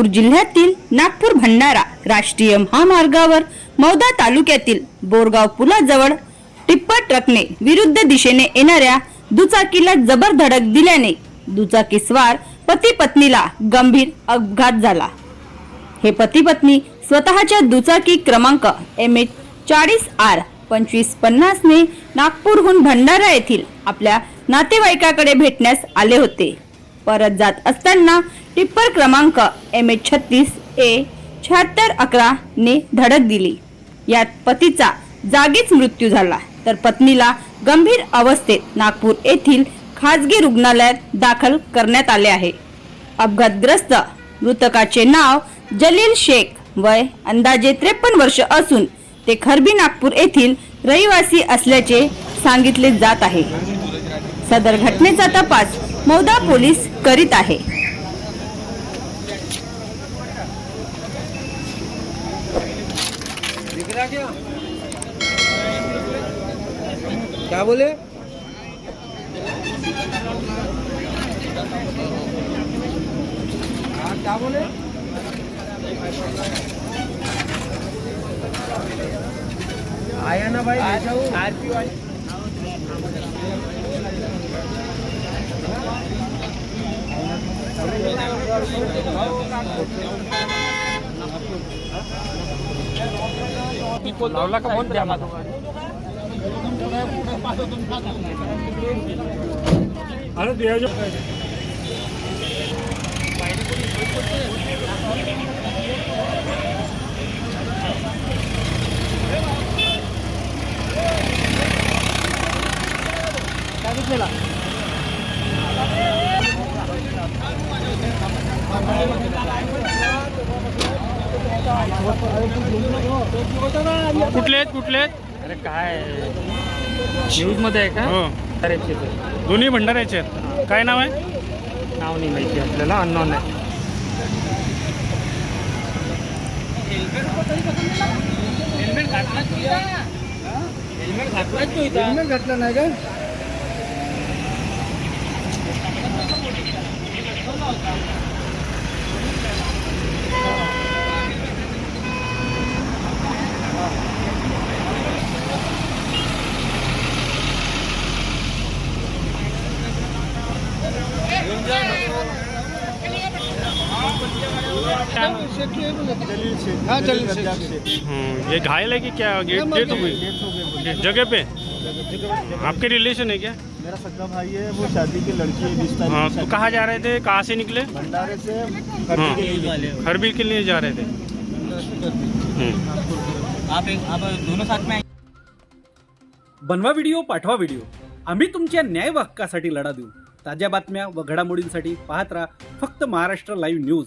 नागपूर जिल्ह्यातील नागपूर भंडारा राष्ट्रीय महामार्गावर मौदा तालुक्यातील बोरगाव पुलाजवळ टिप्पर ट्रकने विरुद्ध दिशेने येणाऱ्या दुचाकीला जबर धडक दिल्याने दुचाकी स्वार पती पत्नीला गंभीर अपघात झाला. हे पती पत्नी स्वतःच्या दुचाकी क्रमांक एम एच चाळीस आर पंचवीस पन्नासने नागपूरहून भंडारा येथील आपल्या नातेवाईकाकडे भेटण्यास आले होते. परत जात असताना टिप्पर क्रमांक एम एच छत्तीस ए शहात्तर अकरा ने धडक दिली. यात पतीचा जागीच मृत्यू झाला. तर पत्नीला गंभीर अवस्थेत नागपूर येथील खाजगी रुग्णालयात दाखल करण्यात आले आहे. अपघातग्रस्त मृतकाचे नाव जलील शेख वय अंदाजे त्रेपन्न वर्ष असून ते खरबी नागपूर येथील रहिवासी असल्याचे सांगितले जात आहे. सदर घटनेचा तपास मौदा पोलीस करीत आहे. क्या बोले? क्या बोले? आया ना भाई ले लावला का फोन द्या माझा अरे द्यायचं कुठले आहेत कुठले आहेत? अरे काय? न्यूजमध्ये आहे का? हो. भंडाऱ्याचे ते. दोन्ही भंडाऱ्याचे आहेत. काय नाव आहे? नाव नाही माहिती आपल्याला अननोन आहे. हेल्मेट घातलं नाही का? हाँ। हम्म, ये घायल है कि क्या? गेट डेट हो गई? जगह पे? आपके रिलेशन है क्या? मेरा सगा भाई है वो शादी की लड़की है बीस तारीख हाँ की तो शादी कहाँ जा रहे थे? कहाँ से निकले? भंडारे से हाँ खर्चे के लिए। खरबी के लिए जा रहे थे। हम्म। आप एक आप दोनों साथ में बनवा व्हिडिओ पाठवा व्हिडिओ आम्ही तुमच्या न्याय हक्कासाठी लढा देऊ. ताज्या बातम्या व घडामोडींसाठी पाहत राहा फक्त महाराष्ट्र लाईव्ह न्यूज